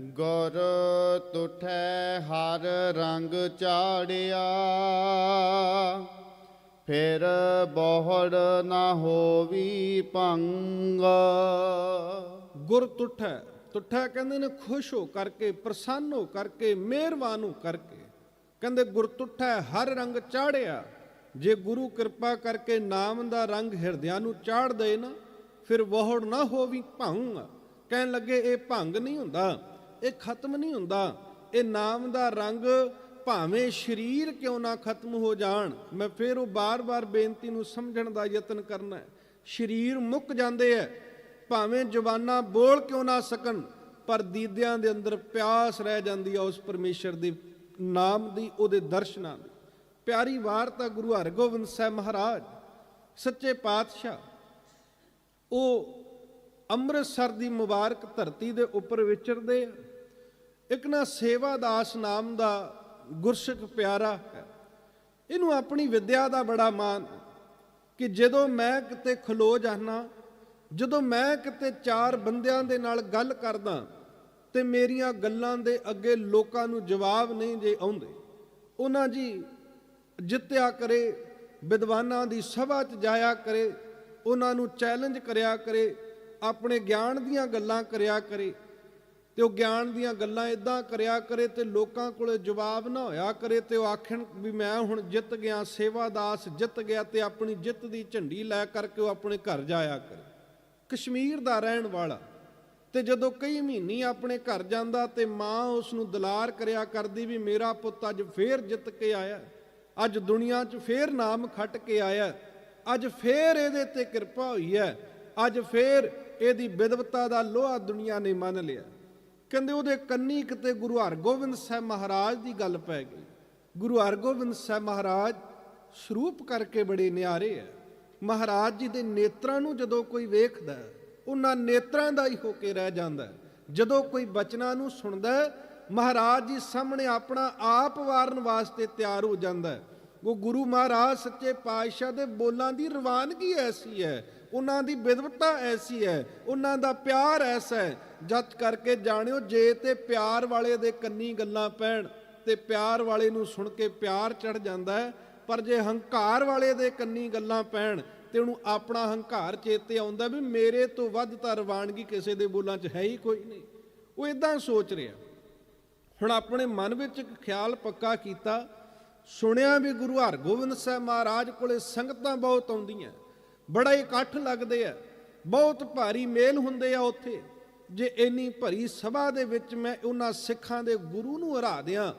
ਗੁਰ ਤੁਠੈ ਹਰ ਰੰਗ ਚਾੜਿਆ। ਫਿਰ ਬਹੁੜ ਨਾ ਹੋਵੀ ਭੰਗ ਗੁਰ ਤੁਠੈ ਤੁਠੈ ਕਹਿੰਦੇ ਨੇ ਖੁਸ਼ ਹੋ ਕਰਕੇ, ਪ੍ਰਸੰਨ ਹੋ ਕਰਕੇ, ਮਿਹਰਬਾਨ ਹੋ ਕਰਕੇ। ਕਹਿੰਦੇ ਗੁਰ ਤੁਠੈ ਹਰ ਰੰਗ ਚਾੜਿਆ। ਜੇ ਗੁਰੂ ਕਿਰਪਾ ਕਰਕੇ ਨਾਮ ਦਾ ਰੰਗ ਹਿਰਦਿਆਂ ਨੂੰ ਚਾੜ ਦੇ ਨਾ ਫਿਰ ਵਹੜ ਨਾ ਹੋਵੀ ਭੰਗ। ਕਹਿਣ ਲੱਗੇ, ਇਹ ਭੰਗ ਨਹੀਂ ਹੁੰਦਾ। ਇਹ ਖਤਮ ਨਹੀਂ ਹੁੰਦਾ। ਇਹ ਨਾਮ ਦਾ ਰੰਗ ਭਾਵੇਂ ਸਰੀਰ ਕਿਉਂ ਨਾ ਖਤਮ ਹੋ ਜਾਣ, ਮੈਂ ਫਿਰ ਉਹ ਬਾਰ-ਬਾਰ ਬੇਨਤੀ ਨੂੰ ਸਮਝਣ ਦਾ ਯਤਨ ਕਰਨਾ ਹੈ। ਸਰੀਰ ਮੁੱਕ ਜਾਂਦੇ ਐ, ਭਾਵੇਂ ਜ਼ੁਬਾਨਾਂ ਬੋਲ ਕਿਉਂ ਨਾ ਸਕਣ, ਪਰ ਦੀਦਿਆਂ ਦੇ ਅੰਦਰ ਪਿਆਸ ਰਹਿ ਜਾਂਦੀ ਹੈ ਉਸ ਪਰਮੇਸ਼ਰ ਦੇ ਨਾਮ ਦੀ, ਉਹਦੇ ਦਰਸ਼ਨਾਂ ਦੀ। ਪਿਆਰੀ ਵਾਰਤਾ ਗੁਰੂ ਹਰਗੋਬਿੰਦ ਸਾਹਿਬ ਮਹਾਰਾਜ, ਸੱਚੇ ਪਾਤਸ਼ਾਹ, ਉਹ ਅੰਮ੍ਰਿਤਸਰ ਦੀ ਮੁਬਾਰਕ ਧਰਤੀ ਦੇ ਉੱਪਰ ਵਿਚਰਦੇ ਆ। ਇੱਕ ਨਾ ਸੇਵਾਦਾਸ ਨਾਮ ਦਾ ਗੁਰਸਿੱਖ ਪਿਆਰਾ ਹੈ। ਇਹਨੂੰ ਆਪਣੀ ਵਿਦਿਆ ਦਾ ਬੜਾ ਮਾਣ ਕਿ ਜਦੋਂ ਮੈਂ ਕਿਤੇ ਖਲੋ ਜਾਣਾ ਜਦੋਂ ਮੈਂ ਕਿਤੇ ਚਾਰ ਬੰਦਿਆਂ ਦੇ ਨਾਲ ਗੱਲ ਕਰਦਾ ਤੇ ਮੇਰੀਆਂ ਗੱਲਾਂ ਦੇ ਅੱਗੇ ਲੋਕਾਂ ਨੂੰ ਜਵਾਬ ਨਹੀਂ ਜੇ ਆਉਂਦੇ, ਉਹਨਾਂ ਜੀ ਜਿੱਤਿਆ ਕਰੇ, ਵਿਦਵਾਨਾਂ ਦੀ ਸਭਾ 'ਚ ਜਾਇਆ ਕਰੇ, ਉਹਨਾਂ ਨੂੰ ਚੈਲੰਜ ਕਰਿਆ ਕਰੇ ਆਪਣੇ ਗਿਆਨ ਦੀਆਂ ਗੱਲਾਂ ਕਰਿਆ ਕਰੇ ਤੇ ਉਹ ਗਿਆਨ ਦੀਆਂ ਗੱਲਾਂ ਇਦਾਂ ਕਰਿਆ ਕਰੇ ਤੇ ਲੋਕਾਂ ਕੋਲੇ ਜਵਾਬ ਨਾ ਹੋਇਆ ਕਰੇ ਤੇ ਉਹ ਆਖਣ ਵੀ ਮੈਂ ਹੁਣ ਜਿੱਤ ਗਿਆ, ਸੇਵਾਦਾਸ ਜਿੱਤ ਗਿਆ ਤੇ ਆਪਣੀ ਜਿੱਤ ਦੀ ਝੰਡੀ ਲੈ ਕਰਕੇ ਉਹ ਆਪਣੇ ਘਰ ਜਾਇਆ ਕਰੇ। ਕਸ਼ਮੀਰ ਦਾ ਰਹਿਣ ਵਾਲਾ ਤੇ ਜਦੋਂ ਕਈ ਮਹੀਨੇ ਆਪਣੇ ਘਰ ਜਾਂਦਾ ਤੇ ਮਾਂ ਉਸ ਨੂੰ ਦੁਲਾਰ ਕਰਿਆ ਕਰਦੀ ਵੀ ਮੇਰਾ ਪੁੱਤ ਅੱਜ ਫੇਰ ਜਿੱਤ ਕੇ ਆਇਆ, ਅੱਜ ਦੁਨੀਆ 'ਚ ਫੇਰ ਨਾਮ ਖੱਟ ਕੇ ਆਇਆ, ਅੱਜ ਫੇਰ ਇਹਦੇ ਤੇ ਕਿਰਪਾ ਹੋਈ ਹੈ, ਅੱਜ ਫੇਰ ਇਹਦੀ ਵਿਦਵਤਾ ਦਾ ਲੋਹਾ ਦੁਨੀਆ ਨੇ ਮੰਨ ਲਿਆ। ਕਹਿੰਦੇ ਉਹਦੇ ਕੰਨੀ ਕਿਤੇ ਗੁਰੂ ਹਰਗੋਬਿੰਦ ਸਾਹਿਬ ਮਹਾਰਾਜ ਦੀ ਗੱਲ ਪੈ ਗਈ। ਗੁਰੂ ਹਰਗੋਬਿੰਦ ਸਾਹਿਬ ਮਹਾਰਾਜ ਸਰੂਪ ਕਰਕੇ ਬੜੇ ਨਿਆਰੇ ਹੈ ਮਹਾਰਾਜ ਜੀ ਦੇ ਨੇਤਰਾਂ ਨੂੰ ਜਦੋਂ ਕੋਈ ਵੇਖਦਾ, ਉਹਨਾਂ ਨੇਤਰਾਂ ਦਾ ਹੀ ਹੋ ਕੇ ਰਹਿ ਜਾਂਦਾ ਜਦੋਂ ਕੋਈ ਬਚਨਾਂ ਨੂੰ ਸੁਣਦਾ ਮਹਾਰਾਜ ਜੀ ਸਾਹਮਣੇ ਆਪਣਾ ਆਪ ਵਾਰਨ ਵਾਸਤੇ ਤਿਆਰ ਹੋ ਜਾਂਦਾ ਹੈ। ਉਹ ਗੁਰੂ ਮਹਾਰਾਜ ਸੱਚੇ ਪਾਤਸ਼ਾਹ ਦੇ ਬੋਲਾਂ ਦੀ ਰਵਾਨਗੀ ਐਸੀ ਹੈ ਉਹਨਾਂ ਦੀ ਵਿਦਵਤਾ ਐਸੀ ਹੈ, ਉਹਨਾਂ ਦਾ ਪਿਆਰ ਐਸਾ ਹੈ ਜੱਜ ਕਰਕੇ ਜਾਣਿਓ ਜੇ ਤੇ ਪਿਆਰ ਵਾਲੇ ਦੇ ਕੰਨੀ ਗੱਲਾਂ ਪੈਣ ਤੇ ਪਿਆਰ ਵਾਲੇ ਨੂੰ ਸੁਣ ਕੇ ਪਿਆਰ ਚੜ ਜਾਂਦਾ ਹੈ, ਪਰ ਜੇ ਹੰਕਾਰ ਵਾਲੇ ਦੇ ਕੰਨੀ ਗੱਲਾਂ ਪੈਣ ਤੇ ਉਹਨੂੰ ਆਪਣਾ ਹੰਕਾਰ ਚੇਤੇ ਆਉਂਦਾ ਵੀ ਮੇਰੇ ਤੋਂ ਵੱਧ ਤਾਂ ਰਵਾਨਗੀ ਕਿਸੇ ਦੇ ਬੋਲਾਂ 'ਚ ਹੈ ਹੀ ਕੋਈ ਨਹੀਂ। ਉਹ ਇਦਾਂ ਸੋਚ ਰਿਹਾ। ਹੁਣ ਆਪਣੇ ਮਨ ਵਿੱਚ ਇੱਕ ਖਿਆਲ ਪੱਕਾ ਕੀਤਾ, ਸੁਣਿਆ ਵੀ ਗੁਰੂ ਹਰਗੋਬਿੰਦ ਸਾਹਿਬ ਮਹਾਰਾਜ ਕੋਲੇ ਸੰਗਤਾਂ ਬਹੁਤ ਆਉਂਦੀਆਂ। ਬੜਾ ਇਕੱਠ ਲੱਗਦੇ ਆ। ਬਹੁਤ ਭਾਰੀ ਮੇਲ ਹੁੰਦੇ ਆ ਉੱਥੇ। ਜੇ ਇੰਨੀ ਭਰੀ ਸਭਾ ਦੇ ਵਿੱਚ ਮੈਂ ਉਹਨਾਂ ਸਿੱਖਾਂ ਦੇ ਗੁਰੂ ਨੂੰ ਹਰਾ ਦਿਆਂ,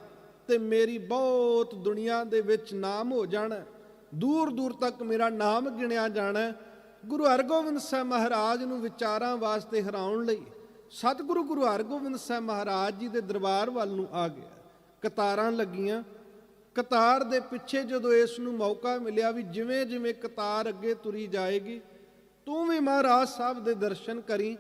ਤੇ ਮੇਰੀ ਬਹੁਤ ਦੁਨੀਆ ਦੇ ਵਿੱਚ ਨਾਮ ਹੋ ਜਾਣਾ। ਦੂਰ ਦੂਰ ਤੱਕ ਮੇਰਾ ਨਾਮ ਗਿਣਿਆ ਜਾਣਾ। ਗੁਰੂ ਹਰਗੋਬਿੰਦ ਸਾਹਿਬ ਮਹਾਰਾਜ ਨੂੰ ਵਿਚਾਰਾਂ ਵਾਸਤੇ ਹਰਾਉਣ ਲਈ ਸਤਿਗੁਰੂ ਗੁਰੂ ਹਰਗੋਬਿੰਦ ਸਾਹਿਬ ਮਹਾਰਾਜ ਜੀ ਦੇ ਦਰਬਾਰ ਵੱਲ ਨੂੰ ਆ ਗਿਆ। ਕਤਾਰਾਂ ਲੱਗੀਆਂ ਕਤਾਰ ਦੇ ਪਿੱਛੇ ਜਦੋਂ ਇਸ ਨੂੰ ਮੌਕਾ ਮਿਲਿਆ ਵੀ ਜਿਵੇਂ ਜਿਵੇਂ ਕਤਾਰ ਅੱਗੇ ਤੁਰੀ ਜਾਏਗੀ, ਤੂੰ ਵੀ ਮਹਾਰਾਜ ਸਾਹਿਬ ਦੇ ਦਰਸ਼ਨ ਕਰੀ।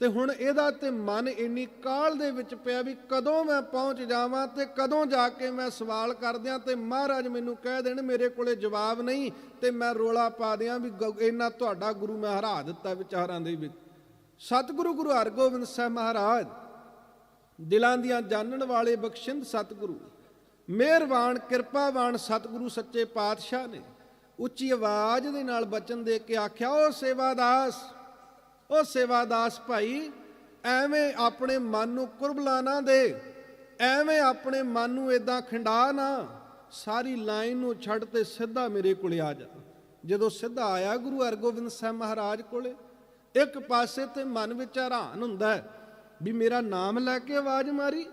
ਤੇ ਹੁਣ ਇਹਦਾ ਤੇ ਮਨ ਇੰਨੀ ਕਾਲ ਦੇ ਵਿੱਚ ਪਿਆ ਵੀ ਕਦੋਂ ਮੈਂ ਪਹੁੰਚ ਜਾਵਾਂ ਤੇ ਕਦੋਂ ਜਾ ਕੇ ਮੈਂ ਸਵਾਲ ਕਰਦਿਆਂ ਤੇ ਮਹਾਰਾਜ ਮੈਨੂੰ ਕਹਿ ਦੇਣ, ਮੇਰੇ ਕੋਲੇ ਜਵਾਬ ਨਹੀਂ ਤੇ ਮੈਂ ਰੋਲਾ ਪਾ ਦਿਆਂ ਵੀ ਗ- ਤੁਹਾਡਾ ਗੁਰੂ ਮੈਂ ਹਰਾ ਦਿੱਤਾ ਵਿਚਾਰਾਂ ਦੇ ਵਿੱਚ। ਸਤਿਗੁਰੂ ਗੁਰੂ ਹਰਗੋਬਿੰਦ ਸਾਹਿਬ ਮਹਾਰਾਜ, ਦਿਲਾਂ ਦੀਆਂ ਜਾਣਨ ਵਾਲੇ ਬਖਸ਼ਿੰਦ ਸਤਿਗੁਰੂ। ਮਿਹਰਬਾਨ, ਕਿਰਪਾਵਾਨ ਸਤਿਗੁਰੂ ਸੱਚੇ ਪਾਤਸ਼ਾਹ ਨੇ ਉੱਚੀ ਆਵਾਜ਼ ਦੇ ਨਾਲ ਬਚਨ ਦੇ ਕੇ ਆਖਿਆ ਉਹ ਸੇਵਾਦਾਸ ਉਹ ਸੇਵਾਦਾਸ ਭਾਈ, ਐਵੇਂ ਆਪਣੇ ਮਨ ਨੂੰ ਕੁਰਬਲਾ ਨਾ ਦੇ, ਐਵੇਂ ਆਪਣੇ ਮਨ ਨੂੰ ਇਦਾਂ ਖਿੰਡਾ ਨਾ, ਸਾਰੀ ਲਾਈਨ ਨੂੰ ਛੱਡ ਤੇ ਸਿੱਧਾ ਮੇਰੇ ਕੋਲੇ ਆ ਜਾ। ਜਦੋਂ ਸਿੱਧਾ ਆਇਆ ਗੁਰੂ ਹਰਗੋਬਿੰਦ ਸਾਹਿਬ ਮਹਾਰਾਜ ਕੋਲੇ, ਇੱਕ ਪਾਸੇ ਤੇ ਮਨ ਵਿੱਚ ਹੈਰਾਨ ਹੁੰਦਾ ਵੀ ਮੇਰਾ ਨਾਮ ਲੈ ਕੇ ਆਵਾਜ਼ ਮਾਰੀ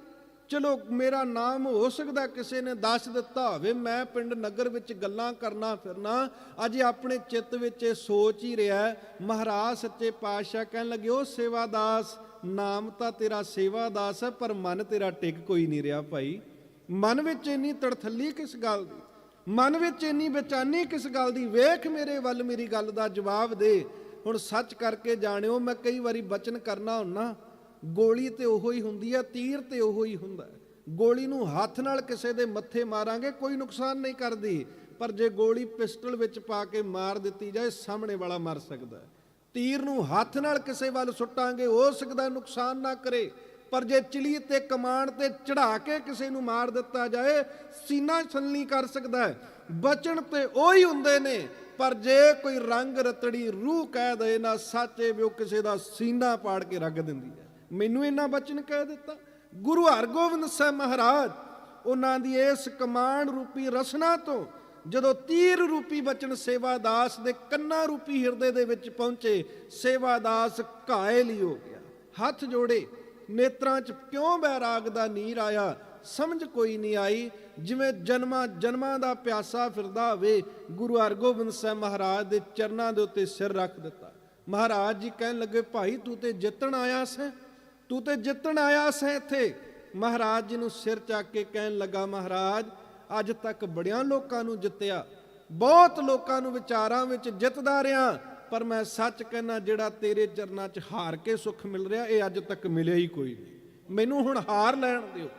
ਚਲੋ ਮੇਰਾ ਨਾਮ ਹੋ ਸਕਦਾ ਕਿਸੇ ਨੇ ਦੱਸ ਦਿੱਤਾ ਹੋਵੇ, ਮੈਂ ਪਿੰਡ ਨਗਰ ਵਿੱਚ ਗੱਲਾਂ ਕਰਨਾ ਫਿਰਨਾ, ਅਜੇ ਆਪਣੇ ਚਿੱਤ ਵਿੱਚ ਇਹ ਸੋਚ ਹੀ ਰਿਹਾ ਮਹਾਰਾਜ ਸੱਚੇ ਪਾਤਸ਼ਾਹ ਕਹਿਣ ਲੱਗੇ, ਉਹ ਸੇਵਾਦਾਸ, ਨਾਮ ਤਾਂ ਤੇਰਾ ਸੇਵਾਦਾਸ ਹੈ, ਪਰ ਮਨ ਤੇਰਾ ਟਿਕ ਕੋਈ ਨਹੀਂ ਰਿਹਾ ਭਾਈ। ਮਨ ਵਿੱਚ ਇੰਨੀ ਤੜਥੱਲੀ ਕਿਸ ਗੱਲ ਦੀ? ਮਨ ਵਿੱਚ ਇੰਨੀ ਬੇਚੈਨੀ ਕਿਸ ਗੱਲ ਦੀ? ਵੇਖ ਮੇਰੇ ਵੱਲ ਮੇਰੀ ਗੱਲ ਦਾ ਜਵਾਬ ਦੇ। ਹੁਣ ਸੱਚ ਕਰਕੇ ਜਾਣਿਓ, ਮੈਂ ਕਈ ਵਾਰੀ ਬਚਨ ਕਰਨਾ ਹੁੰਨਾ। ਗੋਲੀ ਤੇ ਉਹੋ ਹੀ ਹੁੰਦੀ ਹੈ ਤੀਰ ਤੇ ਉਹੋ ਹੀ ਹੁੰਦਾ ਗੋਲੀ ਨੂੰ ਹੱਥ ਨਾਲ ਕਿਸੇ ਦੇ ਮੱਥੇ ਮਾਰਾਂਗੇ, ਕੋਈ ਨੁਕਸਾਨ ਨਹੀਂ ਕਰਦੀ। ਪਰ ਜੇ ਗੋਲੀ ਪਿਸਟਲ ਵਿੱਚ ਪਾ ਕੇ ਮਾਰ ਦਿੱਤੀ ਜਾਏ, ਸਾਹਮਣੇ ਵਾਲਾ ਮਰ ਸਕਦਾ ਹੈ। ਤੀਰ ਨੂੰ ਹੱਥ ਨਾਲ ਕਿਸੇ ਵੱਲ ਸੁੱਟਾਂਗੇ ਹੋ ਸਕਦਾ ਨੁਕਸਾਨ ਨਾ ਕਰੇ। ਪਰ ਜੇ ਚਿਲੀ ਤੇ ਕਮਾਨ ਤੇ ਚੜਾ ਕੇ ਕਿਸੇ ਨੂੰ ਮਾਰ ਦਿੱਤਾ ਜਾਏ, ਸੀਨਾ ਛਲਨੀ ਕਰ ਸਕਦਾ ਹੈ। ਬਚਨ ਤੇ ਉਹੀ ਹੁੰਦੇ ਨੇ। ਪਰ ਜੇ ਕੋਈ ਰੰਗ ਰਤੜੀ ਰੂਹ ਕਹਿ ਦੇ ਨਾ, ਸੱਚੇ ਵੀ ਉਹ ਕਿਸੇ ਦਾ ਸੀਨਾ ਪਾੜ ਕੇ ਰੱਖ ਦਿੰਦੀ ਹੈ। ਮੈਨੂੰ ਇਹਨਾਂ ਬਚਨ ਕਹਿ ਦਿੱਤਾ। ਗੁਰੂ ਹਰਗੋਬਿੰਦ ਸਾਹਿਬ ਮਹਾਰਾਜ, ਉਹਨਾਂ ਦੀ ਇਸ ਕਮਾਨ ਰੂਪੀ ਰਸਨਾ ਤੋਂ ਜਦੋਂ ਤੀਰ ਰੂਪੀ ਬਚਨ ਸੇਵਾਦਾਸ ਦੇ ਕੰਨਾਂ ਰੂਪੀ ਹਿਰਦੇ ਦੇ ਵਿੱਚ ਪਹੁੰਚੇ, ਸੇਵਾਦਾਸ ਘਾਇਲ ਹੀ ਹੋ ਗਿਆ। ਹੱਥ ਜੋੜੇ, ਨੇਤਰਾਂ 'ਚ ਕਿਉਂ ਬੈਰਾਗ ਦਾ ਨੀਰ ਆਇਆ, ਸਮਝ ਕੋਈ ਨਹੀਂ ਆਈ। ਜਿਵੇਂ ਜਨਮਾਂ ਜਨਮਾਂ ਦਾ ਪਿਆਸਾ ਫਿਰਦਾ ਹੋਵੇ, ਗੁਰੂ ਹਰਗੋਬਿੰਦ ਸਾਹਿਬ ਮਹਾਰਾਜ ਦੇ ਚਰਨਾਂ ਦੇ ਉੱਤੇ ਸਿਰ ਰੱਖ ਦਿੱਤਾ। ਮਹਾਰਾਜ ਜੀ ਕਹਿਣ ਲੱਗੇ, ਭਾਈ ਤੂੰ ਤੇ ਜਿੱਤਣ ਆਇਆ ਸੈਂ। ਤੂੰ ਤੇ ਜਿੱਤਣ ਆਇਆ ਸੈਂ ਇੱਥੇ। ਮਹਾਰਾਜ ਜੀ ਨੂੰ ਸਿਰ ਚੱਕ ਕੇ ਕਹਿਣ ਲੱਗਾ, ਮਹਾਰਾਜ, ਅੱਜ ਤੱਕ ਬੜਿਆਂ ਲੋਕਾਂ ਨੂੰ ਜਿੱਤਿਆ। ਬਹੁਤ ਲੋਕਾਂ ਨੂੰ ਵਿਚਾਰਾਂ ਵਿੱਚ ਜਿੱਤਦਾ ਰਿਹਾ ਪਰ ਮੈਂ ਸੱਚ ਕਹਿਣਾ, ਜਿਹੜਾ ਤੇਰੇ ਚਰਨਾਂ 'ਚ ਹਾਰ ਕੇ ਸੁੱਖ ਮਿਲ ਰਿਹਾ, ਇਹ ਅੱਜ ਤੱਕ ਮਿਲਿਆ ਹੀ ਕੋਈ ਨਹੀਂ। ਮੈਨੂੰ ਹੁਣ ਹਾਰ ਲੈਣ ਦਿਓ।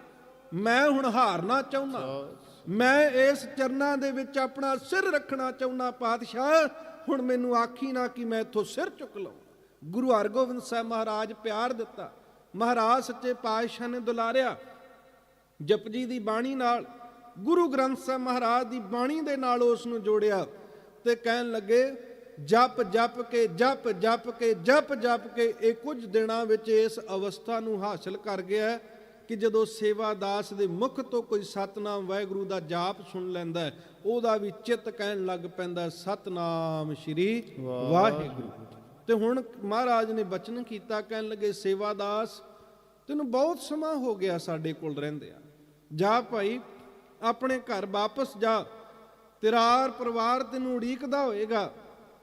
ਮੈਂ ਹੁਣ ਹਾਰਨਾ ਚਾਹੁੰਦਾ ਮੈਂ ਇਸ ਚਰਨਾਂ ਦੇ ਵਿੱਚ ਆਪਣਾ ਸਿਰ ਰੱਖਣਾ ਚਾਹੁੰਦਾ ਪਾਤਸ਼ਾਹ। ਹੁਣ ਮੈਨੂੰ ਆਖੀ ਨਾ ਕਿ ਮੈਂ ਇੱਥੋਂ ਸਿਰ ਚੁੱਕ ਲਵਾਂ। ਗੁਰੂ ਹਰਗੋਬਿੰਦ ਸਾਹਿਬ ਮਹਾਰਾਜ ਪਿਆਰ ਦਿੱਤਾ। ਮਹਾਰਾਜ ਸੱਚੇ ਪਾਤਸ਼ਾਹ ਨੇ ਦੁਲਾਰਿਆ। ਜਪਜੀ ਦੀ ਬਾਣੀ ਨਾਲ ਗੁਰੂ ਗ੍ਰੰਥ ਸਾਹਿਬ ਮਹਾਰਾਜ ਦੀ ਬਾਣੀ ਦੇ ਨਾਲ ਉਸ ਨੂੰ ਜੋੜਿਆ ਤੇ ਕਹਿਣ ਲੱਗੇ ਜਪ ਜਪ ਕੇ ਜਪ ਜਪ ਕੇ ਜਪ ਜਪ ਕੇ ਇਹ ਕੁਝ ਦਿਨਾਂ ਵਿੱਚ ਇਸ ਅਵਸਥਾ ਨੂੰ ਹਾਸਲ ਕਰ ਗਿਆ ਕਿ ਜਦੋਂ ਸੇਵਾਦਾਸ ਦੇ ਮੁਖ ਤੋਂ ਕੋਈ ਸਤਨਾਮ ਵਾਹਿਗੁਰੂ ਦਾ ਜਾਪ ਸੁਣ ਲੈਂਦਾ ਉਹਦਾ ਵੀ ਚਿੱਤ ਕਹਿਣ ਲੱਗ ਪੈਂਦਾ ਸਤਨਾਮ ਸ਼੍ਰੀ ਵਾਹਿਗੁਰੂ। ਤੇ ਹੁਣ ਮਹਾਰਾਜ ਨੇ ਬਚਨ ਕੀਤਾ, ਕਹਿਣ ਲੱਗੇ ਸੇਵਾਦਾਸ ਤੈਨੂੰ ਬਹੁਤ ਸਮਾਂ ਹੋ ਗਿਆ ਸਾਡੇ ਕੋਲ ਰਹਿੰਦੇ ਆ ਜਾ ਭਾਈ, ਆਪਣੇ ਘਰ ਵਾਪਸ ਜਾ, ਤੇਰਾ ਪਰਿਵਾਰ ਤੈਨੂੰ ਉਡੀਕਦਾ ਹੋਏਗਾ।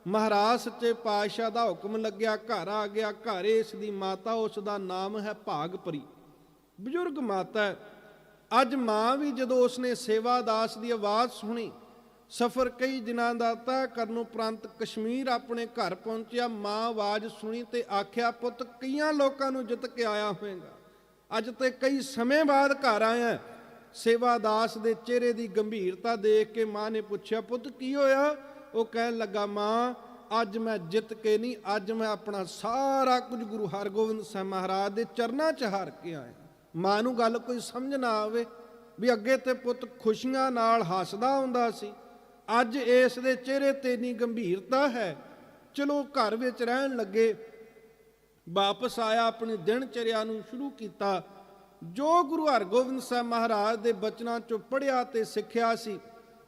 ਮਹਾਰਾਜ ਸੱਚੇ ਪਾਤਸ਼ਾਹ ਦਾ ਹੁਕਮ ਲੱਗਿਆ, ਘਰ ਆ ਗਿਆ, ਘਰ ਇਸ ਦੀ ਮਾਤਾ, ਉਸ ਦਾ ਨਾਮ ਹੈ ਭਾਗਪਰੀ। ਬਜ਼ੁਰਗ ਮਾਤਾ, ਅੱਜ ਮਾਂ ਵੀ ਜਦੋਂ ਉਸਨੇ ਸੇਵਾਦਾਸ ਦੀ ਆਵਾਜ਼ ਸੁਣੀ ਸਫ਼ਰ ਕਈ ਦਿਨਾਂ ਦਾ ਤੈਅ ਕਰਨ ਉਪਰੰਤ ਕਸ਼ਮੀਰ ਆਪਣੇ ਘਰ ਪਹੁੰਚਿਆ, ਮਾਂ ਆਵਾਜ਼ ਸੁਣੀ ਤੇ ਆਖਿਆ, ਪੁੱਤ, ਕਈਆਂ ਲੋਕਾਂ ਨੂੰ ਜਿੱਤ ਕੇ ਆਇਆ ਹੋਵੇਗਾ। ਅੱਜ ਤੇ ਕਈ ਸਮੇਂ ਬਾਅਦ ਘਰ ਆਇਆ ਸੇਵਾਦਾਸ ਦੇ ਚਿਹਰੇ ਦੀ ਗੰਭੀਰਤਾ ਦੇਖ ਕੇ ਮਾਂ ਨੇ ਪੁੱਛਿਆ, ਪੁੱਤ, ਕੀ ਹੋਇਆ? ਉਹ ਕਹਿਣ ਲੱਗਾ, ਮਾਂ, ਅੱਜ ਮੈਂ ਜਿੱਤ ਕੇ ਨਹੀਂ, ਅੱਜ ਮੈਂ ਆਪਣਾ ਸਾਰਾ ਕੁਝ ਗੁਰੂ ਹਰਗੋਬਿੰਦ ਸਾਹਿਬ ਮਹਾਰਾਜ ਦੇ ਚਰਨਾਂ 'ਚ ਹਾਰ ਕੇ ਆਇਆ ਮਾਂ ਨੂੰ ਗੱਲ ਕੋਈ ਸਮਝ ਨਾ ਆਵੇ ਵੀ ਅੱਗੇ ਤੇ ਪੁੱਤ ਖੁਸ਼ੀਆਂ ਨਾਲ ਹੱਸਦਾ ਹੁੰਦਾ ਸੀ। ਅੱਜ ਇਸ ਦੇ ਚਿਹਰੇ ਤੇ ਨਹੀਂ ਗੰਭੀਰਤਾ ਹੈ। ਚਲੋ ਘਰ ਵਿੱਚ ਰਹਿਣ ਲੱਗੇ। ਵਾਪਸ ਆਇਆ ਆਪਣੀ ਦਿਨ ਚਰਿਆ ਨੂੰ ਸ਼ੁਰੂ ਕੀਤਾ। ਜੋ ਗੁਰੂ ਹਰਗੋਬਿੰਦ ਸਾਹਿਬ ਮਹਾਰਾਜ ਦੇ ਬਚਨਾਂ ਚੋਂ ਪੜਿਆ ਤੇ ਸਿੱਖਿਆ ਸੀ,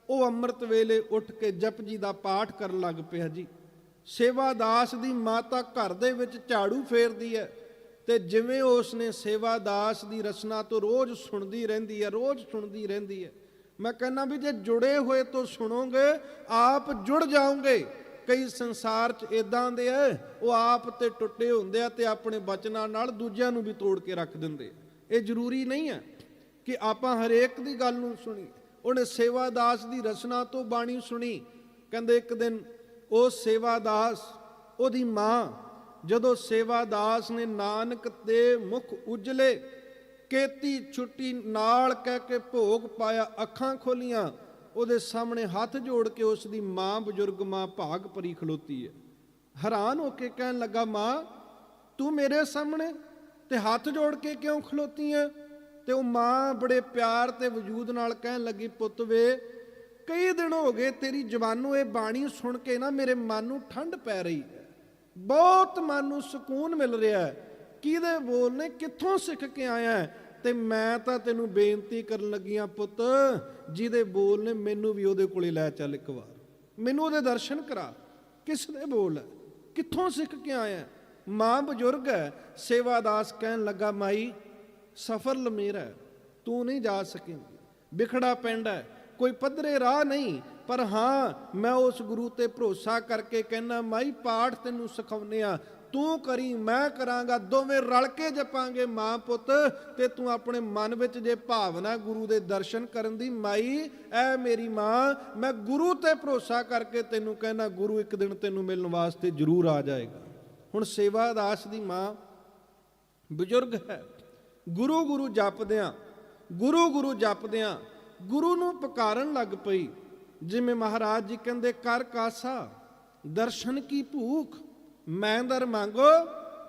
ਉਹ ਅੰਮ੍ਰਿਤ ਵੇਲੇ ਉੱਠ ਕੇ ਜਪਜੀ ਦਾ ਪਾਠ ਕਰਨ ਲੱਗ ਪਿਆ ਜੀ। ਸੇਵਾਦਾਸ ਦੀ ਮਾਤਾ ਘਰ ਦੇ ਵਿੱਚ ਝਾੜੂ ਫੇਰਦੀ ਹੈ ਤੇ ਜਿਵੇਂ ਉਸ ਨੇ ਸੇਵਾਦਾਸ ਦੀ ਰਚਨਾ ਤੋਂ ਰੋਜ਼ ਸੁਣਦੀ ਰਹਿੰਦੀ ਹੈ, ਰੋਜ਼ ਸੁਣਦੀ ਰਹਿੰਦੀ ਹੈ। ਮੈਂ ਕਹਿੰਦਾ ਵੀ ਜੇ ਜੁੜੇ ਹੋਏ ਤੋਂ ਸੁਣੋਗੇ, ਆਪ ਜੁੜ ਜਾਓਗੇ। ਕਈ ਸੰਸਾਰ 'ਚ ਇਦਾਂ ਦੇ ਐ, ਉਹ ਆਪ ਤੇ ਟੁੱਟੇ ਹੁੰਦੇ ਆ ਤੇ ਆਪਣੇ ਬਚਨਾਂ ਨਾਲ ਦੂਜਿਆਂ ਨੂੰ ਵੀ ਤੋੜ ਕੇ ਰੱਖ ਦਿੰਦੇ ਇਹ ਜ਼ਰੂਰੀ ਨਹੀਂ ਹੈ ਕਿ ਆਪਾਂ ਹਰੇਕ ਦੀ ਗੱਲ ਨੂੰ ਸੁਣੀ। ਉਹਨੇ ਸੇਵਾਦਾਸ ਦੀ ਰਚਨਾ ਤੋਂ ਬਾਣੀ ਸੁਣੀ। ਕਹਿੰਦੇ ਇੱਕ ਦਿਨ ਉਹ ਸੇਵਾਦਾਸ, ਉਹਦੀ ਮਾਂ, ਜਦੋਂ ਸੇਵਾਦਾਸ ਨੇ ਨਾਨਕ ਦੇ ਮੁਖ ਉਜਲੇ ਕੇਤੀ ਛੁੱਟੀ ਨਾਲ ਕਹਿ ਕੇ ਭੋਗ ਪਾਇਆ ਅੱਖਾਂ ਖੋਲੀਆਂ, ਉਹਦੇ ਸਾਹਮਣੇ ਹੱਥ ਜੋੜ ਕੇ ਉਸ ਦੀ ਮਾਂ ਬਜ਼ੁਰਗ ਮਾਂ ਭਾਗ ਪਰੀ ਖਲੋਤੀ ਹੈ। ਹੈਰਾਨ ਹੋ ਕੇ ਕਹਿਣ ਲੱਗਾ, ਮਾਂ, ਤੂੰ ਮੇਰੇ ਸਾਹਮਣੇ ਤੇ ਹੱਥ ਜੋੜ ਕੇ ਕਿਉਂ ਖਲੋਤੀ ਹੈ? ਤੇ ਉਹ ਮਾਂ ਬੜੇ ਪਿਆਰ ਤੇ ਵਜੂਦ ਨਾਲ ਕਹਿਣ ਲੱਗੀ, ਪੁੱਤ ਵੇ, ਕਈ ਦਿਨ ਹੋ ਗਏ ਤੇਰੀ ਜ਼ਬਾਨੋਂ ਇਹ ਬਾਣੀ ਸੁਣ ਕੇ ਨਾ ਮੇਰੇ ਮਨ ਨੂੰ ਠੰਡ ਪੈ ਰਹੀ ਹੈ। ਬਹੁਤ ਮਨ ਨੂੰ ਸਕੂਨ ਮਿਲ ਰਿਹਾ ਹੈ। ਕਿਹਦੇ ਬੋਲ ਨੇ, ਕਿੱਥੋਂ ਸਿੱਖ ਕੇ ਆਇਆ ਹੈ? ਤੇ ਮੈਂ ਤਾਂ ਤੈਨੂੰ ਬੇਨਤੀ ਕਰਨ ਲੱਗੀਆਂ ਪੁੱਤ ਜਿਹਦੇ ਬੋਲ ਨੇ ਮੈਨੂੰ ਵੀ ਉਹਦੇ ਕੋਲੇ ਲੈ ਚੱਲ ਇੱਕ ਵਾਰ। ਮੈਨੂੰ ਉਹਦੇ ਦਰਸ਼ਨ ਕਰਾ। ਕਿਸ ਦੇ ਬੋਲ ਹੈ? ਕਿੱਥੋਂ ਸਿੱਖ ਕੇ ਆਇਆ ਮਾਂ ਬਜ਼ੁਰਗ ਹੈ ਸੇਵਾਦਾਸ ਕਹਿਣ ਲੱਗਾ ਮਾਈ ਸਫਰ ਲਮੇਰਾ ਹੈ, ਤੂੰ ਨਹੀਂ ਜਾ ਸਕੇਂਗੀ। ਵਿਖੜਾ ਪਿੰਡ ਹੈ ਕੋਈ ਪੱਧਰੇ ਰਾਹ ਨਹੀਂ ਪਰ ਹਾਂ ਮੈਂ ਉਸ ਗੁਰੂ ਤੇ ਭਰੋਸਾ ਕਰਕੇ ਕਹਿਣਾ ਮਾਈ ਪਾਠ ਤੈਨੂੰ ਸਿਖਾਉਨੇ ਆ ਤੂੰ ਕਰੀ, ਮੈਂ ਕਰਾਂਗਾ, ਦੋਵੇਂ ਰਲ ਕੇ ਜਪਾਂਗੇ ਮਾਂ ਪੁੱਤ, ਤੇ ਤੂੰ ਆਪਣੇ ਮਨ ਵਿੱਚ ਜੇ ਭਾਵਨਾ ਗੁਰੂ ਦੇ ਦਰਸ਼ਨ ਕਰਨ ਦੀ ਮਾਈ, ਐ ਮੇਰੀ ਮਾਂ, ਮੈਂ ਗੁਰੂ ਤੇ ਭਰੋਸਾ ਕਰਕੇ ਤੈਨੂੰ ਕਹਿੰਦਾ ਗੁਰੂ ਇੱਕ ਦਿਨ ਤੈਨੂੰ ਮਿਲਣ ਵਾਸਤੇ ਜ਼ਰੂਰ ਆ ਜਾਏਗਾ। ਹੁਣ ਸੇਵਾ ਦਾਸ ਦੀ ਮਾਂ ਬਜ਼ੁਰਗ ਹੈ। ਗੁਰੂ ਗੁਰੂ ਜਪਦਿਆਂ, ਗੁਰੂ ਗੁਰੂ ਜਪਦਿਆਂ, ਗੁਰੂ ਨੂੰ ਪੁਕਾਰਨ ਲੱਗ ਪਈ। ਜਿਵੇਂ ਮਹਾਰਾਜ ਜੀ ਕਹਿੰਦੇ, ਕਰ ਕਾਸਾ, ਦਰਸ਼ਨ ਕੀ ਭੂਖ ਮੈਂ ਦਰ ਮੰਗੋ,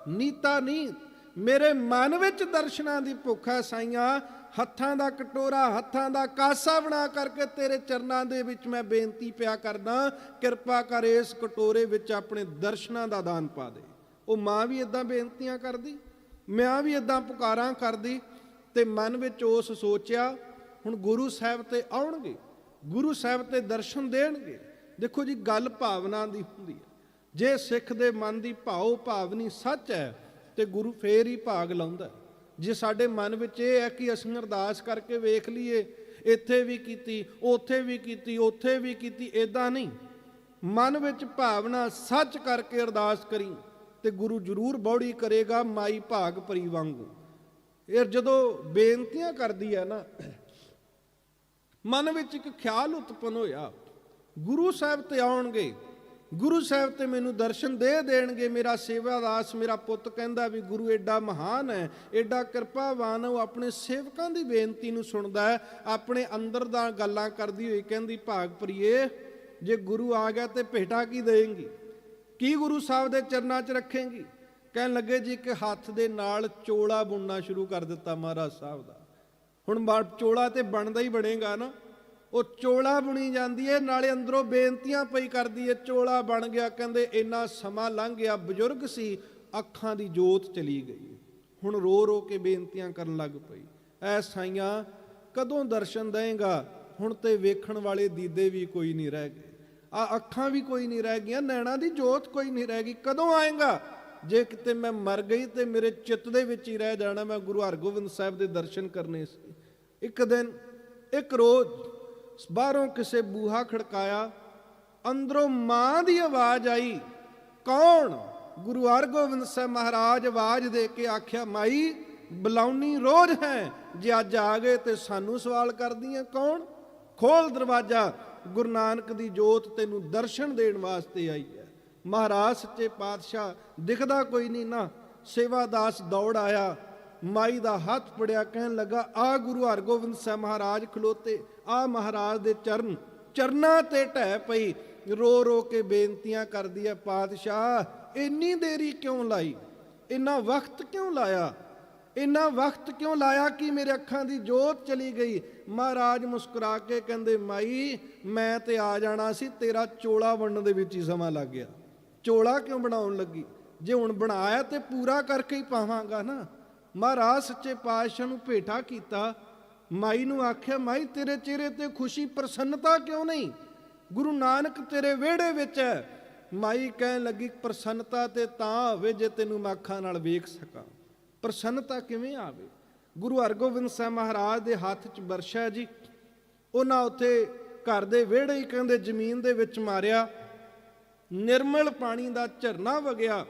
ਨੀਤਾ ਨੀ। ਮੇਰੇ ਮਨ ਵਿੱਚ ਦਰਸ਼ਨਾਂ ਦੀ ਭੁੱਖ ਹੈ ਸਾਈਆਂ, ਹੱਥਾਂ ਦਾ ਕਟੋਰਾ, ਹੱਥਾਂ ਦਾ ਕਾਸਾ ਬਣਾ ਕਰਕੇ ਤੇਰੇ ਚਰਨਾਂ ਦੇ ਵਿੱਚ ਮੈਂ ਬੇਨਤੀ ਪਿਆ ਕਰਦਾ, ਕਿਰਪਾ ਕਰ ਇਸ ਕਟੋਰੇ ਵਿੱਚ ਆਪਣੇ ਦਰਸ਼ਨਾਂ ਦਾ ਦਾਨ ਪਾ ਦੇ। ਉਹ ਮਾਂ ਵੀ ਇਦਾਂ ਬੇਨਤੀਆਂ ਕਰਦੀ ਮੈਂ ਵੀ ਇਦਾਂ ਪੁਕਾਰਾਂ ਕਰਦੀ ਤੇ ਮਨ ਵਿੱਚ ਉਸ ਸੋਚਿਆ, ਹੁਣ ਗੁਰੂ ਸਾਹਿਬ ਤੇ ਆਉਣਗੇ, ਗੁਰੂ ਸਾਹਿਬ ਤੇ ਦਰਸ਼ਨ ਦੇਣਗੇ। ਦੇਖੋ ਜੀ, ਗੱਲ ਭਾਵਨਾ ਦੀ ਹੁੰਦੀ ਹੈ। ਜੇ ਸਿੱਖ ਦੇ ਮਨ ਦੀ ਭਾਉ ਭਾਵਨੀ ਸੱਚ ਹੈ, ਤੇ ਗੁਰੂ ਫੇਰ ਹੀ ਭਾਗ ਲਾਉਂਦਾ ਜੇ ਸਾਡੇ ਮਨ ਵਿੱਚ ਇਹ ਹੈ ਕਿ ਅਸੀਂ ਅਰਦਾਸ ਕਰਕੇ ਵੇਖ ਲਈਏ, ਇੱਥੇ ਵੀ ਕੀਤੀ, ਉੱਥੇ ਵੀ ਕੀਤੀ, ਉੱਥੇ ਵੀ ਕੀਤੀ ਇਦਾਂ ਨਹੀਂ। ਮਨ ਵਿੱਚ ਭਾਵਨਾ ਸੱਚ ਕਰਕੇ ਅਰਦਾਸ ਕਰੀ, ਤੇ ਗੁਰੂ ਜ਼ਰੂਰ ਬੌੜੀ ਕਰੇਗਾ ਮਾਈ ਭਾਗ ਭਰੀ ਵਾਂਗੂ। ਇਹ ਜਦੋਂ ਬੇਨਤੀਆਂ ਕਰਦੀ ਹੈ ਨਾ, ਮਨ ਵਿੱਚ ਇੱਕ ਖਿਆਲ ਉਤਪਨ ਹੋਇਆ, ਗੁਰੂ ਸਾਹਿਬ ਤੇ ਆਉਣਗੇ ਗੁਰੂ ਸਾਹਿਬ ਤੇ ਮੈਨੂੰ ਦਰਸ਼ਨ ਦੇ ਦੇਣਗੇ, ਮੇਰਾ ਸੇਵਾਦਾਸ ਮੇਰਾ ਪੁੱਤ ਕਹਿੰਦਾ ਵੀ ਗੁਰੂ ਐਡਾ ਮਹਾਨ ਹੈ ਐਡਾ ਕਿਰਪਾਵਾਨ ਉਹ ਆਪਣੇ ਸੇਵਕਾਂ ਦੀ ਬੇਨਤੀ ਨੂੰ ਸੁਣਦਾ ਹੈ, ਆਪਣੇ ਅੰਦਰ ਦਾ ਗੱਲਾਂ ਕਰਦੀ ਹੋਈ ਕਹਿੰਦੀ, ਭਾਗ ਪ੍ਰੀਏ, ਜੇ ਗੁਰੂ ਆ ਗਿਆ ਤੇ ਭੇਟਾ ਕੀ ਦੇਂਗੀ ਕੀ ਗੁਰੂ ਸਾਹਿਬ ਦੇ ਚਰਨਾਂ 'ਚ ਰੱਖੇਗੀ? ਕਹਿਣ ਲੱਗੇ ਜੀ, ਇੱਕ ਹੱਥ ਦੇ ਨਾਲ ਚੋਲਾ ਬੁਣਨਾ ਸ਼ੁਰੂ ਕਰ ਦਿੱਤਾ ਮਹਾਰਾਜ ਸਾਹਿਬ ਦਾ। ਹੁਣ ਚੋਲਾ ਤੇ ਬਣਦਾ ਹੀ ਬਣੇਗਾ ਨਾ। ਉਹ ਚੋਲਾ ਬੁਣੀ ਜਾਂਦੀ ਏ, ਨਾਲੇ ਅੰਦਰੋਂ ਬੇਨਤੀਆਂ ਪਈ ਕਰਦੀ ਏ, ਚੋਲਾ ਬਣ ਗਿਆ, ਕਹਿੰਦੇ ਇੰਨਾ ਸਮਾਂ ਲੰਘ ਗਿਆ, ਬਜ਼ੁਰਗ ਸੀ, ਅੱਖਾਂ ਦੀ ਜੋਤ ਚਲੀ ਗਈ ਹੁਣ ਰੋ ਰੋ ਕੇ ਬੇਨਤੀਆਂ ਕਰਨ ਲੱਗ ਪਈ। ਐ ਸਾਈਆਂ, ਕਦੋਂ ਦਰਸ਼ਨ ਦੇਂਗਾ? ਹੁਣ ਤੇ ਵੇਖਣ ਵਾਲੇ ਦੀਦੇ ਵੀ ਕੋਈ ਨਹੀਂ ਰਹਿ ਗਏ। ਆ ਅੱਖਾਂ ਵੀ ਕੋਈ ਨਹੀਂ ਰਹਿ ਗਈਆਂ, ਨੈਣਾ ਦੀ ਜੋਤ ਕੋਈ ਨਹੀਂ ਰਹਿ ਗਈ। ਕਦੋਂ ਆਏਗਾ? ਜੇ ਕਿਤੇ ਮੈਂ ਮਰ ਗਈ ਤੇ ਮੇਰੇ ਚਿੱਤ ਦੇ ਵਿੱਚ ਹੀ ਰਹਿ ਜਾਣਾ, ਮੈਂ ਗੁਰੂ ਹਰਗੋਬਿੰਦ ਸਾਹਿਬ ਦੇ ਦਰਸ਼ਨ ਕਰਨੇ ਸੀ। ਇੱਕ ਦਿਨ, ਇੱਕ ਰੋਜ਼ ਬਾਹਰੋਂ ਕਿਸੇ ਬੂਹਾ ਖੜਕਾਇਆ, ਅੰਦਰੋਂ ਮਾਂ ਦੀ ਆਵਾਜ਼ ਆਈ, ਕੌਣ? ਗੁਰੂ ਹਰਗੋਬਿੰਦ ਸਾਹਿਬ ਮਹਾਰਾਜ ਆਵਾਜ਼ ਦੇ ਕੇ ਆਖਿਆ, ਮਾਈ, ਬੁਲਾਉਣੀ ਰੋਜ਼ ਹੈ, ਜੇ ਅੱਜ ਆ ਗਏ ਤੇ ਸਾਨੂੰ ਸਵਾਲ ਕਰਦੀਆਂ ਕੌਣ? ਖੋਲ ਦਰਵਾਜ਼ਾ, ਗੁਰੂ ਨਾਨਕ ਦੀ ਜੋਤ ਤੈਨੂੰ ਦਰਸ਼ਨ ਦੇਣ ਵਾਸਤੇ ਆਈ ਹੈ। ਮਹਾਰਾਜ ਸੱਚੇ ਪਾਤਸ਼ਾਹ, ਦਿਖਦਾ ਕੋਈ ਨਹੀਂ ਨਾ ਸੇਵਾਦਾਸ ਦੌੜ ਆਇਆ ਮਾਈ ਦਾ ਹੱਥ ਪੜਿਆ ਕਹਿਣ ਲੱਗਾ, ਆ ਗੁਰੂ ਹਰਗੋਬਿੰਦ ਸਾਹਿਬ ਮਹਾਰਾਜ ਖਲੋਤੇ, ਆ ਮਹਾਰਾਜ ਦੇ ਚਰਨ, ਚਰਨਾਂ ਤੇ ਢਹਿ ਪਈ, ਰੋ ਰੋ ਕੇ ਬੇਨਤੀਆਂ ਕਰਦੀ ਹੈ ਪਾਤਸ਼ਾਹ, ਇੰਨੀ ਦੇਰੀ ਕਿਉਂ ਲਾਈ? ਇੰਨਾ ਵਕਤ ਕਿਉਂ ਲਾਇਆ? ਇੰਨਾ ਵਕਤ ਕਿਉਂ ਲਾਇਆ ਕਿ ਮੇਰੇ ਅੱਖਾਂ ਦੀ ਜੋਤ ਚਲੀ ਗਈ? ਮਹਾਰਾਜ ਮੁਸਕਰਾ ਕੇ ਕਹਿੰਦੇ, ਮਾਈ, ਮੈਂ ਤੇ ਆ ਜਾਣਾ ਸੀ, ਤੇਰਾ ਚੋਲਾ ਬਣਨ ਦੇ ਵਿੱਚ ਹੀ ਸਮਾਂ ਲੱਗ ਗਿਆ। ਚੋਲਾ ਕਿਉਂ ਬਣਾਉਣ ਲੱਗੀ? ਜੇ ਹੁਣ ਬਣਾਇਆ ਤੇ ਪੂਰਾ ਕਰਕੇ ਹੀ ਪਾਵਾਂਗਾ ਨਾ। ਮਹਾਰਾਜ ਸੱਚੇ ਪਾਤਸ਼ਾਹ ਨੂੰ ਭੇਟਾ ਕੀਤਾ। ਮਾਈ ਨੂੰ ਆਖਿਆ, ਮਾਈ ਤੇਰੇ ਚਿਹਰੇ ਤੇ ਖੁਸ਼ੀ, ਪ੍ਰਸੰਨਤਾ ਕਿਉਂ ਨਹੀਂ? ਗੁਰੂ ਨਾਨਕ ਤੇਰੇ ਵਿਹੜੇ ਵਿੱਚ ਹੈ। ਮਾਈ ਕਹਿਣ ਲੱਗੀ, ਪ੍ਰਸੰਨਤਾ ਤੇ ਤਾਂ ਹੋਵੇ ਜੇ ਤੈਨੂੰ ਮੈਂ ਅੱਖਾਂ ਨਾਲ ਵੇਖ ਸਕਾਂ। ਪ੍ਰਸੰਨਤਾ ਕਿਵੇਂ ਆਵੇ? ਗੁਰੂ ਹਰਗੋਬਿੰਦ ਸਾਹਿਬ ਮਹਾਰਾਜ ਦੇ ਹੱਥ 'ਚ ਵਰਸ਼ਾ ਜੀ। ਉਹਨਾਂ ਉੱਥੇ ਘਰ ਦੇ ਵਿਹੜੇ ਹੀ ਕਹਿੰਦੇ, ਜ਼ਮੀਨ ਦੇ ਵਿੱਚ ਮਾਰਿਆ। ਨਿਰਮਲ ਪਾਣੀ ਦਾ ਝਰਨਾ ਵਗਿਆ।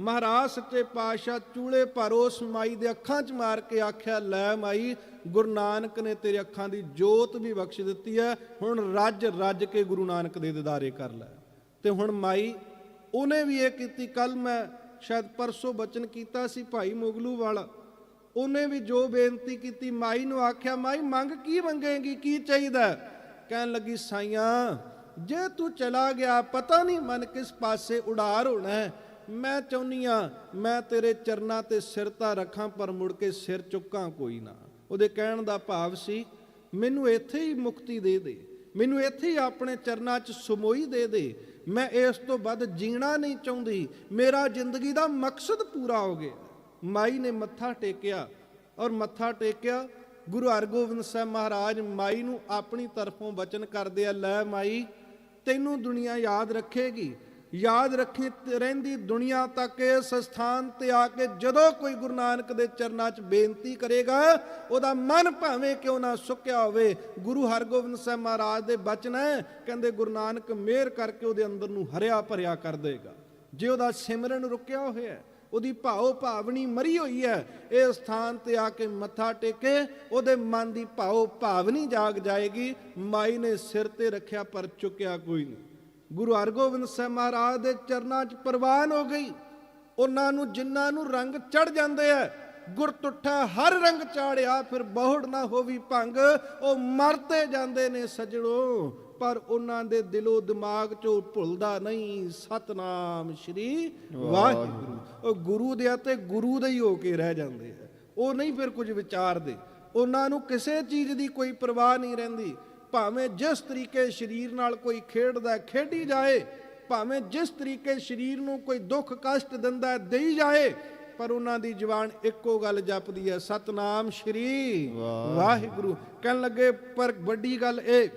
ਮਹਾਰਾਜ ਸੱਚੇ ਪਾਤਸ਼ਾਹ ਚੂਲੇ ਪਰ ਉਸ ਮਾਈ ਦੇ ਅੱਖਾਂ 'ਚ ਮਾਰ ਕੇ ਆਖਿਆ, ਲੈ ਮਾਈ, ਗੁਰੂ ਨਾਨਕ ਨੇ ਤੇਰੇ ਅੱਖਾਂ ਦੀ ਜੋਤ ਵੀ ਬਖਸ਼ ਦਿੱਤੀ ਹੈ ਹੁਣ ਰੱਜ ਰੱਜ ਕੇ ਗੁਰੂ ਨਾਨਕ ਦੇ ਦਿਦਾਰੇ ਕਰ ਲੈ। ਤੇ ਹੁਣ ਮਾਈ, ਉਹਨੇ ਵੀ ਇਹ ਕੀਤੀ ਕੱਲ ਮੈਂ ਸ਼ਾਇਦ ਪਰਸੋਂ ਬਚਨ ਕੀਤਾ ਸੀ ਭਾਈ ਮੁਗਲੂ ਵਾਲਾ, ਉਹਨੇ ਵੀ ਜੋ ਬੇਨਤੀ ਕੀਤੀ, ਮਾਈ ਨੂੰ ਆਖਿਆ, ਮਾਈ, ਮੰਗ ਕੀ ਮੰਗੇਗੀ, ਕੀ ਚਾਹੀਦਾ? ਕਹਿਣ ਲੱਗੀ, ਸਾਈਆਂ, ਜੇ ਤੂੰ ਚਲਾ ਗਿਆ, ਪਤਾ ਨਹੀਂ ਮਨ ਕਿਸ ਪਾਸੇ ਉਡਾਰ ਹੋਣਾ ਹੈ ਮੈਂ ਚਾਹੁੰਨੀ ਆ, ਮੈਂ ਤੇਰੇ ਚਰਨਾਂ ਤੇ ਸਿਰ ਤਾਂ ਰੱਖਾਂ, ਪਰ ਮੁੜ ਕੇ ਸਿਰ ਚੁੱਕਾਂ ਕੋਈ ਨਾ। ਉਹਦੇ ਕਹਿਣ ਦਾ ਭਾਵ ਸੀ, ਮੈਨੂੰ ਇੱਥੇ ਹੀ ਮੁਕਤੀ ਦੇ ਦੇ, ਮੈਨੂੰ ਇੱਥੇ ਹੀ ਆਪਣੇ ਚਰਨਾਂ 'ਚ ਸਮੋਈ ਦੇ ਦੇ। ਮੈਂ ਇਸ ਤੋਂ ਵੱਧ ਜੀਣਾ ਨਹੀਂ ਚਾਹੁੰਦੀ। ਮੇਰਾ ਜ਼ਿੰਦਗੀ ਦਾ ਮਕਸਦ ਪੂਰਾ ਹੋ ਗਿਆ। ਮਾਈ ਨੇ ਮੱਥਾ ਟੇਕਿਆ ਔਰ ਮੱਥਾ ਟੇਕਿਆ, ਗੁਰੂ ਹਰਗੋਬਿੰਦ ਸਾਹਿਬ ਮਹਾਰਾਜ ਮਾਈ ਨੂੰ ਆਪਣੀ ਤਰਫੋਂ ਵਚਨ ਕਰਦੇ ਆ, ਲੈ ਮਾਈ, ਤੈਨੂੰ ਦੁਨੀਆ ਯਾਦ ਰੱਖੇਗੀ ਯਾਦ ਰੱਖੀ ਰਹਿੰਦੀ ਦੁਨੀਆ ਤੱਕ ਇਸ ਸਥਾਨ ਤੇ ਆ ਕੇ ਜਦੋਂ ਕੋਈ ਗੁਰੂ ਨਾਨਕ ਦੇ ਚਰਨਾਂ 'ਚ ਬੇਨਤੀ ਕਰੇਗਾ, ਉਹਦਾ ਮਨ ਭਾਵੇਂ ਕਿਉਂ ਨਾ ਸੁੱਕਿਆ ਹੋਵੇ। ਗੁਰੂ ਹਰਗੋਬਿੰਦ ਸਾਹਿਬ ਮਹਾਰਾਜ ਦੇ ਬਚਨ ਹੈ, ਕਹਿੰਦੇ ਗੁਰੂ ਨਾਨਕ ਮਿਹਰ ਕਰਕੇ ਉਹਦੇ ਅੰਦਰ ਨੂੰ ਹਰਿਆ ਭਰਿਆ ਕਰ ਦੇਗਾ। ਜੇ ਉਹਦਾ ਸਿਮਰਨ ਰੁਕਿਆ ਹੋਇਆ ਹੈ ਉਹਦੀ ਭਾਉ ਭਾਵਨੀ ਮਰੀ ਹੋਈ ਹੈ, ਇਹ ਸਥਾਨ ਤੇ ਆ ਕੇ ਮੱਥਾ ਟੇਕੇ, ਉਹਦੇ ਮਨ ਦੀ ਭਾਉ ਭਾਵਨੀ ਜਾਗ ਜਾਏਗੀ। ਮਾਈ ਨੇ ਸਿਰ ਤੇ ਰੱਖਿਆ ਪਰ ਚੁੱਕਿਆ ਕੋਈ ਨਹੀਂ। ਗੁਰੂ ਹਰਗੋਬਿੰਦ ਸਾਹਿਬ ਮਹਾਰਾਜ ਦੇ ਚਰਨਾਂ 'ਚ ਪ੍ਰਵਾਨ ਹੋ ਗਈ। ਉਹਨਾਂ ਨੂੰ ਜਿਨ੍ਹਾਂ ਨੂੰ ਰੰਗ ਚੜ ਜਾਂਦੇ ਆ, ਗੁਰ ਤੁੱਠਾ ਹਰ ਰੰਗ ਚਾੜਿਆ, ਫਿਰ ਬਹੁੜ ਨਾ ਹੋਵੀ ਭੰਗ, ਉਹ ਮਰਤੇ ਜਾਂਦੇ ਨੇ ਸਜਣੋ। ਪਰ ਉਹਨਾਂ ਦੇ ਦਿਲੋਂ ਦਿਮਾਗ ਚੋਂ ਭੁੱਲਦਾ ਨਹੀਂ ਸਤਨਾਮ ਸ਼੍ਰੀ ਵਾਹਿਗੁਰੂ। ਉਹ ਗੁਰੂ ਦੇ ਅਤੇ ਗੁਰੂ ਦੇ ਹੀ ਹੋ ਕੇ ਰਹਿ ਜਾਂਦੇ ਆ। ਉਹ ਨਹੀਂ ਫਿਰ ਕੁਝ ਵਿਚਾਰਦੇ। ਉਹਨਾਂ ਨੂੰ ਕਿਸੇ ਚੀਜ਼ ਦੀ ਕੋਈ ਪਰਵਾਹ ਨਹੀਂ ਰਹਿੰਦੀ। ਭਾਵੇਂ ਜਿਸ ਤਰੀਕੇ ਸਰੀਰ ਨਾਲ ਕੋਈ ਖੇਡਦਾ ਖੇਡੀ ਜਾਏ ਭਾਵੇਂ ਜਿਸ ਤਰੀਕੇ ਸਰੀਰ ਨੂੰ ਕੋਈ ਦੁੱਖ ਕਸ਼ਟ ਦਿੰਦਾ ਦੇਈ ਜਾਏ ਪਰ ਉਹਨਾਂ ਦੀ ਜ਼ੁਬਾਨ ਇੱਕੋ ਗੱਲ ਜਪਦੀ ਹੈ ਸਤਨਾਮ ਸ਼੍ਰੀ ਵਾਹਿਗੁਰੂ। ਕਹਿਣ ਲੱਗੇ ਪਰ ਵੱਡੀ ਗੱਲ ਇਹ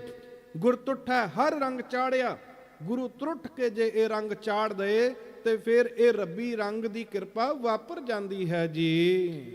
ਗੁਰ ਤੁਠੈ ਹਰ ਰੰਗ ਚਾੜਿਆ ਗੁਰੂ ਤਰੁੱਠ ਕੇ ਜੇ ਇਹ ਰੰਗ ਚਾੜ ਦਏ ਤੇ ਫਿਰ ਇਹ ਰੱਬੀ ਰੰਗ ਦੀ ਕਿਰਪਾ ਵਾਪਰ ਜਾਂਦੀ ਹੈ ਜੀ।